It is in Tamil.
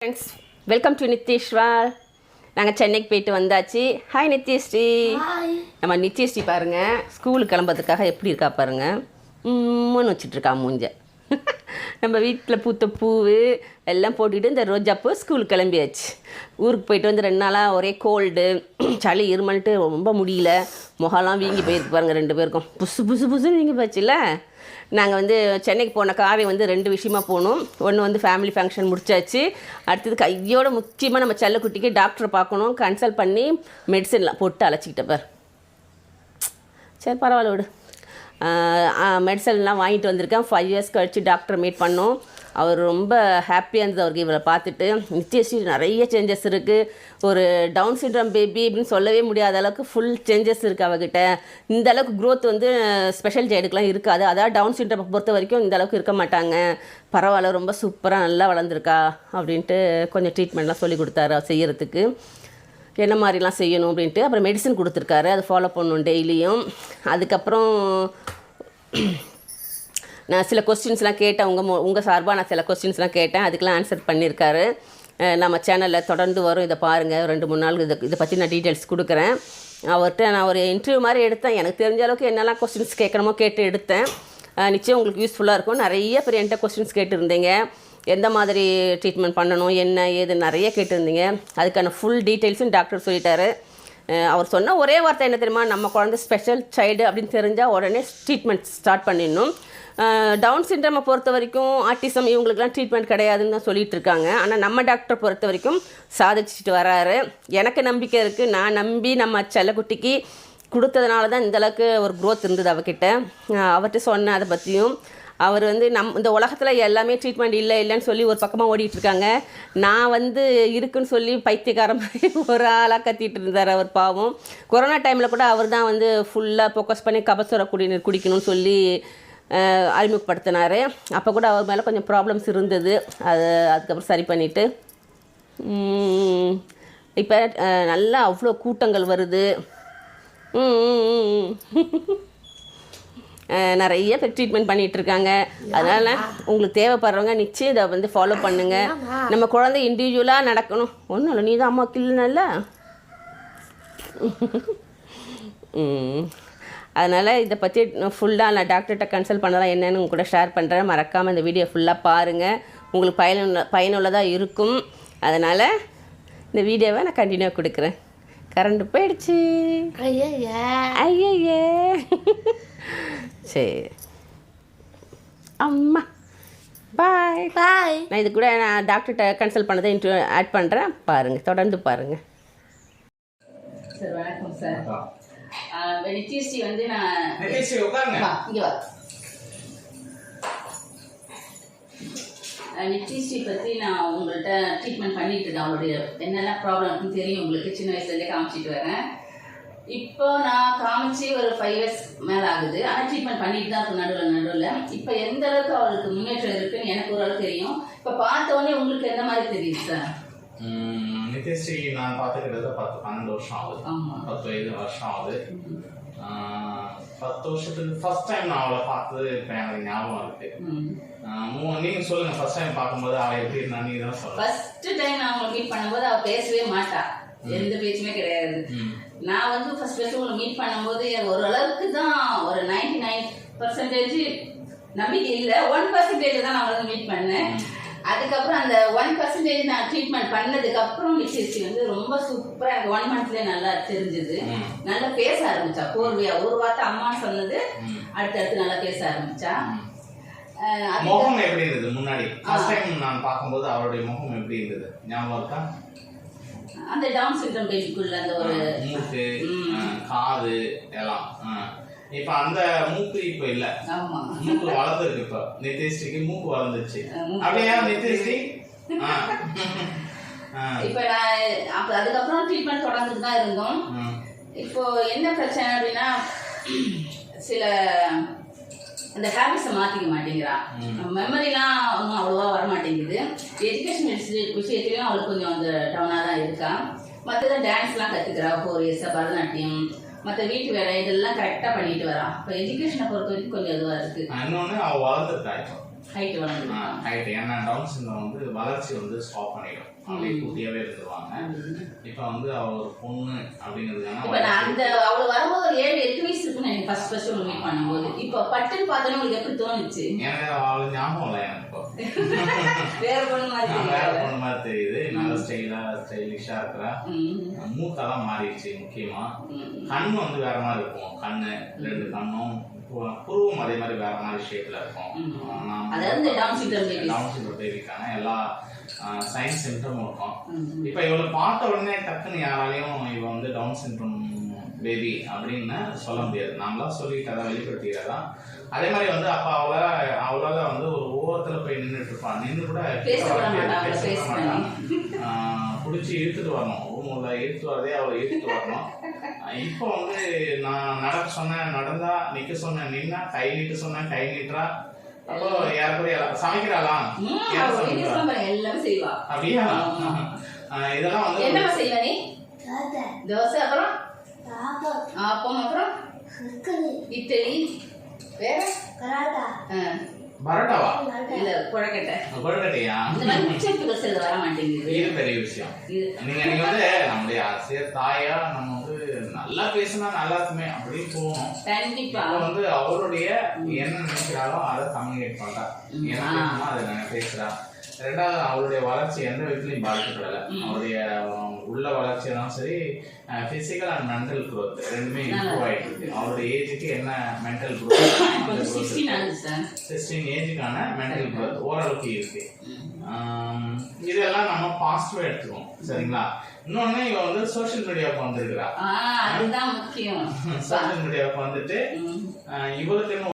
ஃப்ரெண்ட்ஸ் வெல்கம் டு நித்யஸ்வா நாங்கள் சென்னைக்கு போயிட்டு வந்தாச்சு. ஹாய் நித்யஸ்ரீ நம்ம நித்யஸ்ரீ பாருங்க. ஸ்கூலுக்கு கிளம்புறதுக்காக எப்படி இருக்கா பாருங்க. உம்முன்னு வச்சுட்டு இருக்கா மூஞ்ச. நம்ம வீட்டில் பூத்த பூவு எல்லாம் போட்டுக்கிட்டு இந்த ரோஜாப்பூ ஸ்கூலுக்கு கிளம்பியாச்சு. ஊருக்கு போயிட்டு வந்து ரெண்டு நாளாக ஒரே கோல்டு சளி இருமல்ட்டு ரொம்ப முடியல. முகம்லாம் வீங்கி போயிருக்கு பாருங்க ரெண்டு பேருக்கும். புசு புசு புசுன்னு வீங்கி போச்சுல்ல. நாங்கள் வந்து சென்னைக்கு போன காரியம் வந்து ரெண்டு விஷயமா போகணும் ஒன்று வந்து ஃபேமிலி ஃபங்க்ஷன் முடிச்சாச்சு. அடுத்தது கையோட முக்கியமாக நம்ம செல்லக்குட்டிக்கு டாக்டரை பார்க்கணும். கன்சல்ட் பண்ணி மெடிசன்லாம் போட்டு அழைச்சிக்கிட்ட பார். சரி பரவாயில்ல விடு. மெடிசன்லாம் வாங்கிட்டு வந்திருக்கேன். ஃபைவ் இயர்ஸ் கழித்து டாக்டரை மீட் பண்ணோம். அவர் ரொம்ப ஹாப்பியாக இருந்தது அவருக்கு. இவரை பார்த்துட்டு நித்யஸ்ரீ நிறைய சேஞ்சஸ் இருக்குது ஒரு டவுன் சிண்ட்ரம் பேபி அப்படின்னு சொல்லவே முடியாத அளவுக்கு ஃபுல் சேஞ்சஸ் இருக்குது அவகிட்ட இந்த அளவுக்கு க்ரோத் வந்து ஸ்பெஷல் சைடுக்கெலாம் இருக்காது. அதாவது டவுன் சிண்ட்ரம் பொறுத்த வரைக்கும் இந்த அளவுக்கு இருக்க மாட்டாங்க. பரவாயில்ல ரொம்ப சூப்பராக நல்லா வளர்ந்துருக்கா அப்படின்ட்டு கொஞ்சம் ட்ரீட்மெண்ட்லாம் சொல்லி கொடுத்தாரு அவர் என்ன மாதிரிலாம் செய்யணும் அப்படின்ட்டு அப்புறம் மெடிசன் கொடுத்துருக்காரு. அதை ஃபாலோ பண்ணணும் டெய்லியும். அதுக்கப்புறம் நான் சில கொஸ்டின்ஸ்லாம் கேட்டேன். உங்கள் உங்கள் சார்பாக நான் சில கொஸ்டின்ஸ்லாம் கேட்டேன். அதுக்கெலாம் ஆன்சர் பண்ணியிருக்காரு. நம்ம சேனலில் தொடர்ந்து வரும். இதை பாருங்கள் ரெண்டு மூணு நாள் இதை இதை பற்றி நான் டீட்டெயில்ஸ் கொடுக்குறேன். அவர்கிட்ட நான் ஒரு இன்டர்வியூ மாதிரி எடுத்தேன். எனக்கு தெரிஞ்ச அளவுக்கு என்னெல்லாம் கொஸ்டின்ஸ் கேட்கணுமோ கேட்டு எடுத்தேன். நிச்சயம் உங்களுக்கு யூஸ்ஃபுல்லாக இருக்கும். நிறைய பேர் என்கிட்ட கொஸ்டின்ஸ் கேட்டிருந்தீங்க. எந்த மாதிரி ட்ரீட்மெண்ட் பண்ணணும்? என்ன ஏது? நிறைய கேட்டிருந்தீங்க. அதுக்கான ஃபுல் டீட்டெயில்ஸும் டாக்டர் சொல்லிட்டாரு. அவர் சொன்ன ஒரே வார்த்தை என்ன தெரியுமா? நம்ம குழந்தை ஸ்பெஷல் சைல்டு அப்படின்னு தெரிஞ்சால் உடனே ட்ரீட்மெண்ட் ஸ்டார்ட் பண்ணிடணும். டவுன் சிண்ட்ரமை பொறுத்த வரைக்கும் ஆர்டிசம் இவங்களுக்குலாம் ட்ரீட்மெண்ட் கிடையாதுன்னு தான் சொல்லிகிட்டு இருக்காங்க ஆனால் நம்ம டாக்டரை பொறுத்த வரைக்கும் சாதிச்சுட்டு வராரு. எனக்கு நம்பிக்கை இருக்குது நான் நம்பி நம்ம செல்லக்குட்டிக்கு கொடுத்ததுனால தான் இந்தளவுக்கு ஒரு க்ரோத் இருந்தது அவகிட்ட. அவர்கிட்ட சொன்னேன் அதை பற்றியும் அவர் வந்து நம் இந்த உலகத்தில் எல்லாமே ட்ரீட்மெண்ட் இல்லை இல்லைன்னு சொல்லி ஒரு பக்கமாக ஓடிட்டுருக்காங்க. நான் வந்து இருக்குன்னு சொல்லி பைத்தியக்கார மாதிரி ஒரு ஆளாக கத்திட்டு இருந்தார் அவர் பாவம். கொரோனா டைமில் கூட அவர் தான் வந்து ஃபுல்லாக ஃபோக்கஸ் பண்ணி கபசுர குடிநீர் குடிக்கணும்னு சொல்லி அறிமுகப்படுத்தினார். அப்போ கூட அவர் மேலே கொஞ்சம் ப்ராப்ளம்ஸ் இருந்தது. அது அதுக்கப்புறம் சரி பண்ணிவிட்டு இப்போ நல்லா அவ்வளோ கூட்டங்கள் வருது. நிறைய பேர் ட்ரீட்மெண்ட் பண்ணிகிட்ருக்காங்க இருக்காங்க. உங்களுக்கு தேவைப்படுறவங்க நிச்சயம் இதை வந்து ஃபாலோ பண்ணுங்கள் நம்ம குழந்தை இண்டிவிஜுவலாக நடக்கணும். ஒன்றும் இல்லை நீ தான் அம்மா கிள்னல்ல அதனால் இதை பற்றி ஃபுல்லாக நான் டாக்டர்கிட்ட கன்சல்ட் பண்ணலாம் என்னன்னு உங்க கூட ஷேர் பண்ணுறேன் மறக்காமல் இந்த வீடியோ ஃபுல்லாக பாருங்கள் உங்களுக்கு பயனுள்ள பயனுள்ளதாக இருக்கும். அதனால் இந்த வீடியோவை நான் கண்டினியூ கொடுக்குறேன். கரண்ட் போயிடுச்சு. ஐயா ஐயையே. சரி. அம்மா. பாய் பாய் நான் இது கூட நான் டாக்டர்கிட்ட கன்சல்ட் பண்ணதை இன்ட்ரு ஆட் பண்ணுறேன் பாருங்கள் தொடர்ந்து பாருங்கள் சார் வணக்கம் சார் நித்யஸ்ரீ வந்து நான் நிதிஷ் உட்காருங்க. வா இங்கே வா. நித்யஸ்ரீ பற்றி நான் உங்கள்கிட்ட ட்ரீட்மெண்ட் பண்ணிட்டு இருக்கேன். அவளுடைய என்னெல்லாம் ப்ராப்ளம் இருக்குன்னு தெரியும். உங்களுக்கு சின்ன வயசுலேருந்தே காமிச்சிட்டு வரேன். இப்போ நான் காமிச்சு ஒரு ஃபைவ் இயர்ஸ் மேலே ஆகுது. ஆனால் ட்ரீட்மெண்ட் பண்ணிட்டு தான் இருக்கும் நடுவில் நடுவில். இப்போ எந்த அளவுக்கு அவளுக்கு முன்னேற்றம் இருக்குன்னு எனக்கு ஓரளவு தெரியும். இப்போ பார்த்த உடனே உங்களுக்கு எந்த மாதிரி தெரியுது சார் ம், நிதிஷ்ரீ நான் பார்த்துக்கிறது பத்து பன்னெண்டு வருஷம் ஆகுது பத்து வயது வருஷம் ஆகுது பத்து வருஷத்துக்கு ஃபர்ஸ்ட் டைம் நான் அவளை பார்த்தது இப்போ எனக்கு ஞாபகம் இருக்கு நீங்க சொல்லுங்க ஃபர்ஸ்ட் டைம் பார்க்கும்போது அவள் எப்படி இருந்தா நீங்க தான் சொல்லுங்க ஃபர்ஸ்ட் டைம் நான் உங்களை மீட் பண்ணும்போது அவ பேசவே மாட்டா. எந்த பேச்சுமே கிடையாது. நான் வந்து ஃபர்ஸ்ட் ஃபர்ஸ்ட் உங்களை மீட் பண்ணும்போது ஓரளவுக்கு தான் ஒரு நைன்டி நைன் பர்சன்டேஜ் நம்பிக்கை இல்லை. ஒன் பர்சன்டேஜ் தான் நான் வந்து மீட் பண்ணேன். அதுக்கப்புறம் அந்த ஒன் பர்சன்டேஜ் நான் ட்ரீட்மெண்ட் பண்ணதுக்கு அப்புறம் நிச்சயிச்சு வந்து ரொம்ப சூப்பரா எனக்கு ஒன் மந்த்லயே நல்லா தெரிஞ்சது. நல்லா பேச ஆரம்பிச்சா. கோர்வையா ஒரு வார்த்தை அம்மா சொன்னது. அடுத்தடுத்து நல்லா பேச ஆரம்பிச்சா. முகம் எப்படி இருந்தது முன்னாடி? ஃபர்ஸ்ட் டைம் நான் பார்க்கும்போது அவருடைய முகம் எப்படி இருந்தது? ஞாபகம் இருக்கா? அந்த டவுன் சிண்ட்ரம் பேபிக்குள்ள அந்த ஒரு மூக்கு காது எல்லாம். இப்ப அந்த மூக்கு இப்ப இல்ல. மூக்கு வளர்ந்துருக்கு இப்ப. நிதிஷ்ரீக்கு மூக்கு வளர்ந்துச்சு அப்படியா. ஆ. இப்ப நான் அப்ப அதுக்கப்புறம் ட்ரீட்மெண்ட் தொடர்ந்துட்டு தான் இருந்தோம். இப்போ என்ன பிரச்சனை அப்படின்னா சில அந்த ஹேபிட்ஸை மாற்றிக்க மாட்டேங்கிறா. மெமரிலாம் ஒன்றும் அவ்வளோவா வர மாட்டேங்குது எஜுகேஷன் விஷயத்துலையும் அவளுக்கு கொஞ்சம் அந்த டவுனாக தான் இருக்கா. மற்றது டான்ஸ்லாம் கற்றுக்கிறா ஃபோர் இயர்ஸாக பரதநாட்டியம் மற்ற வீட்டு வேலை இதெல்லாம் கரெக்டாக பண்ணிட்டு வரா. இப்போ எஜுகேஷனை பொறுத்த வரைக்கும் கொஞ்சம் இதுவாக இருக்குது இன்னொன்னு அவ வளர்ந்துருக்கா இப்போ. ஹைட் வளர்ந்து ஹைட் ஏன்னா டவுன் சிண்ட்ரோம் வந்து வளர்ச்சி வந்து ஸ்டாப் பண்ணிடும். அப்படியே குட்டியாவே இருந்துருவாங்க. இப்போ வந்து அவ ஒரு பொண்ணு இப்ப அப்படிங்கிறதுக்கான நான் அந்த அவளு வரும்போது ஒரு ஏழு எட்டு வயசு இருக்குன்னு எனக்கு ஃபர்ஸ்ட் ஃபர்ஸ்ட் மீட் பண்ணும்போது. இப்போ பட்டுன்னு பார்த்தோன்னே உங்களுக்கு எப்படி தோணுச்சு? எனக்கு அவளை ஞாபகம் இல்லை எனக்கு. வேற பொண்ணு மாதிரி வேற. பொண்ணு மாதிரி தெரியுது. நல்ல ஸ்டைலா ஸ்டைலிஷா இருக்கிறா. ம், மூக்கெல்லாம் மாறிடுச்சு முக்கியமா. ம், கண்ணு வந்து வேற மாதிரி இருக்கும். கண்ணு ரெண்டு கண்ணும் புருவம் அதே மாதிரி வேற மாதிரி ஷேப்ல இருக்கும். அதாவது டவுன் சிண்ட்ரோம் பேபிக்கான எல்லா சைன்ஸ் சிம்டமும் இருக்கும். இப்போ இவளை பார்த்த உடனே டக்குன்னு யாராலையும் இவ வந்து டவுன் சிண்ட்ரோம் பேபி அப்படின்னு சொல்ல முடியாது. நாமளா சொல்லிட்டு அதை வெளிப்படுத்திக்கிறதா? அதே மாதிரி வந்து அப்ப அவள அவளால வந்து ஒரு ஓரத்துல போய் நின்றுட்டு இருப்பான் நின்று கூட புடிச்சு இழுத்துட்டு வரணும். உள்ள இழுத்துட்டு வரதே அவளை இழுத்துட்டு வரணும். இப்போ வந்து நான் நடக்க சொன்னேன் நடந்தா நிக்க சொன்னேன் நின்னா கை நீட்ட சொன்னேன் கை நீட்டுறா. அப்போ யாருக்குரிய சமைக்கிறாளா? எல்லாமே செய்வா. அப்படியா? இதெல்லாம் வந்து என்னம்மா செய்வ நீ? தோசை அப்புறம்? ஆப்பம் அப்புறம். இட்லி. வேற? ஆ, பரோட்டாவா? இல்ல குழக்கட்டை. கொழுக்கட்டையா? இந்த மாதிரி உச்சத்துக்கு சிலது வர மாட்டேங்குது. இது பெரிய விஷயம். இது. நீங்க நீங்க வந்து நம்முடைய ஆசிரியர் தாயா நம்ம வந்து நல்லா பேசினா நல்லா இருக்குமே அப்படின்னு தோணும். கண்டிப்பா. வந்து அவருடைய என்ன நினைக்கிறாரோ அதை கம்யூனிகேட் பண்றா. பேசணுமோ அதை பேசுறா ரெண்டாவது அவருடைய வளர்ச்சி எந்த விதத்துலையும் பாதிக்கப்படலை. அவருடைய உள்ள வளர்ச்சியும் சரி பிசிக்கல் அண்ட் மென்டல் growth ரெண்டுமே இம்ப்ரூவ் ஆயிட்டு இருக்கு. அவருடைய ஏஜுக்கு என்ன மென்டல் growth? சிக்ஸ்டீன் ஏஜுக்கான மென்டல் growth ஓரளவுக்கு இருக்கு. இதெல்லாம் நம்ம பாசிட்டிவா எடுத்துக்கோம் சரிங்களா? இன்னொன்னு இவ வந்து சோஷியல் மீடியாவுக்கு வந்திருக்கிறா. ஆ அதுதான் முக்கியம். சோஷியல் மீடியாவுக்கு வந்துட்டு இவளுக்குன்னு